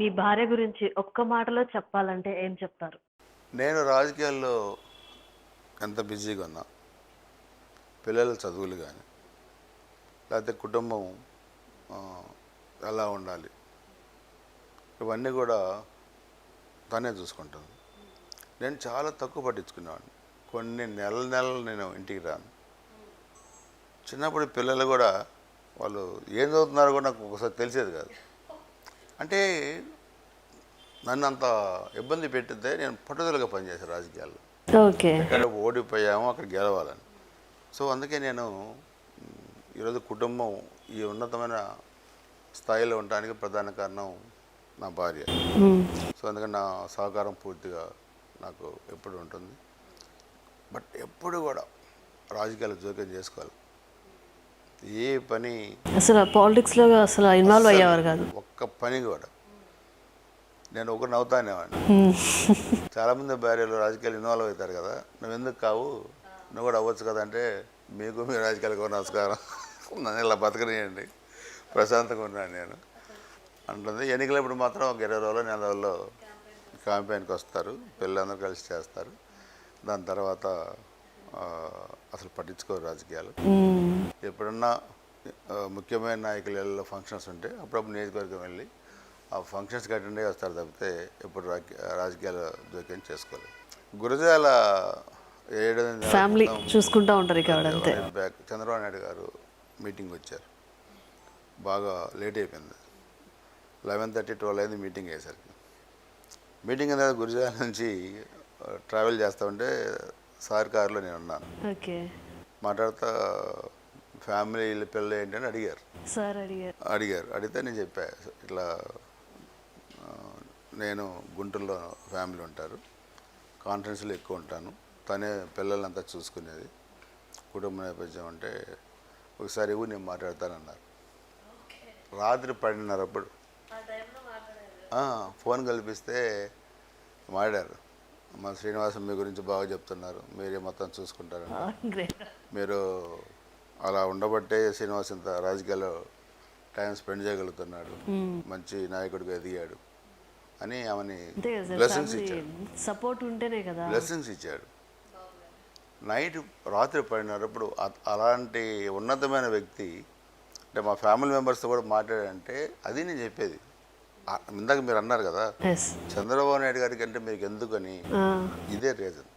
మీ భార్య గురించి ఒక్క మాటలో చెప్పాలంటే ఏం చెప్తారు? నేను రాజకీయాల్లో ఎంత బిజీగా ఉన్నా పిల్లల చదువులు కానీ లేకపోతే కుటుంబం ఎలా ఉండాలి ఇవన్నీ కూడా తనే చూసుకుంటుంది. నేను చాలా తక్కువ పట్టించుకునేవాడిని. కొన్ని నెలల నెలలు నేను ఇంటికి రాను. చిన్నప్పుడు పిల్లలు కూడా వాళ్ళు ఏం చదువుతున్నారో కూడా నాకు ఒకసారి తెలిసేది కాదు. అంటే నన్ను అంత ఇబ్బంది పెట్టితే నేను పట్టుదలగా పనిచేశాను రాజకీయాల్లో. ఎక్కడ ఓడిపోయామో అక్కడ గెలవాలని. సో అందుకే నేను ఈరోజు కుటుంబం ఈ ఉన్నతమైన స్థాయిలో ఉండడానికి ప్రధాన కారణం నా భార్య. సో అందుకని నా సహకారం పూర్తిగా నాకు ఎప్పుడు ఉంటుంది. బట్ ఎప్పుడు కూడా రాజకీయాలు జోక్యం చేసుకోవాలి. ఏ పని అసలు పాలిటిక్స్లో అసలు ఇన్వాల్వ్ అయ్యేవారు కాదు. ఒక్క పని కూడా. నేను ఒకరు నవ్వుతానేవాడిని చాలామంది భార్యలు రాజకీయాలు ఇన్వాల్వ్ అవుతారు కదా. నువ్వు ఎందుకు కావు? నువ్వు కూడా అవ్వచ్చు కదా అంటే మీకు మీ రాజకీయాలకు నమస్కారం. నన్ను ఇలా బతకనియండి. ప్రశాంతంగా ఉన్నాను నేను. అంటుంది. ఎన్నికలప్పుడు మాత్రం ఒక ఇరవై రోజులు నెల రోజుల్లో క్యాంపెయిన్కి వస్తారు. పిల్లలందరూ కలిసి చేస్తారు. దాని తర్వాత అసలు పట్టించుకోరు రాజకీయాలు. ఎప్పుడన్నా ముఖ్యమైన నాయకుల ఫంక్షన్స్ ఉంటే అప్పుడప్పుడు నియోజకవర్గం వెళ్ళి ఆ ఫంక్షన్స్కి అటెండ్ అయ్యి వస్తారు తప్పితే ఎప్పుడు రాజకీ- రాజకీయాల జోక్యం చేసుకోలేదు గురజాల ఫ్యామిలీ చూసుకుంటా ఉంటారు ఇక బ్యాక్ చంద్రబాబు నాయుడు గారు మీటింగ్ వచ్చారు. బాగా లేట్ అయిపోయింది. లెవెన్ థర్టీ ట్వెల్వ్ అయింది మీటింగ్ అయ్యేసరికి. మీటింగ్ అనేది గురజాల నుంచి ట్రావెల్ చేస్తూ ఉంటే సార్ కారులో నేను ఉన్నాను ఓకే. మాట్లాడుతా ఫ్యామిలీ పిల్లలు ఏంటని అడిగారు. సార్ అడిగారు. అడిగారు. అడిగితే నేను చెప్పా ఇట్లా నేను గుంటూరులో ఫ్యామిలీ ఉంటారు. కాన్ఫరెన్స్లో ఎక్కువ ఉంటాను. తనే పిల్లలంతా చూసుకునేది. కుటుంబ నేపథ్యం అంటే ఒకసారి ఇవ్వు నేను మాట్లాడతానన్నారు. రాత్రి పడినారు అప్పుడు ఫోన్ కల్పిస్తే మాట్లాడారు. మా శ్రీనివాసం మీ గురించి బాగా చెప్తున్నారు. మీరే మొత్తం చూసుకుంటారు మీరు అలా ఉండబట్టే శ్రీనివాస్ ఇంత రాజకీయాల్లో టైం స్పెండ్ చేయగలుగుతున్నాడు. మంచి నాయకుడిగా ఎదిగాడు అని ఆమెని బ్లెస్సింగ్స్ ఇచ్చాడు. సపోర్ట్ ఉంటేనే కదా. బ్లెస్సింగ్స్ ఇచ్చాడు. నైట్ రాత్రి పడినప్పుడు అలాంటి ఉన్నతమైన వ్యక్తి అంటే మా ఫ్యామిలీ మెంబర్స్తో కూడా మాట్లాడంటే అది నేను చెప్పేది. ఇందాక మీరు అన్నారు కదా చంద్రబాబు నాయుడు గారికి అంటే మీకు ఎందుకని ఇదే రీజన్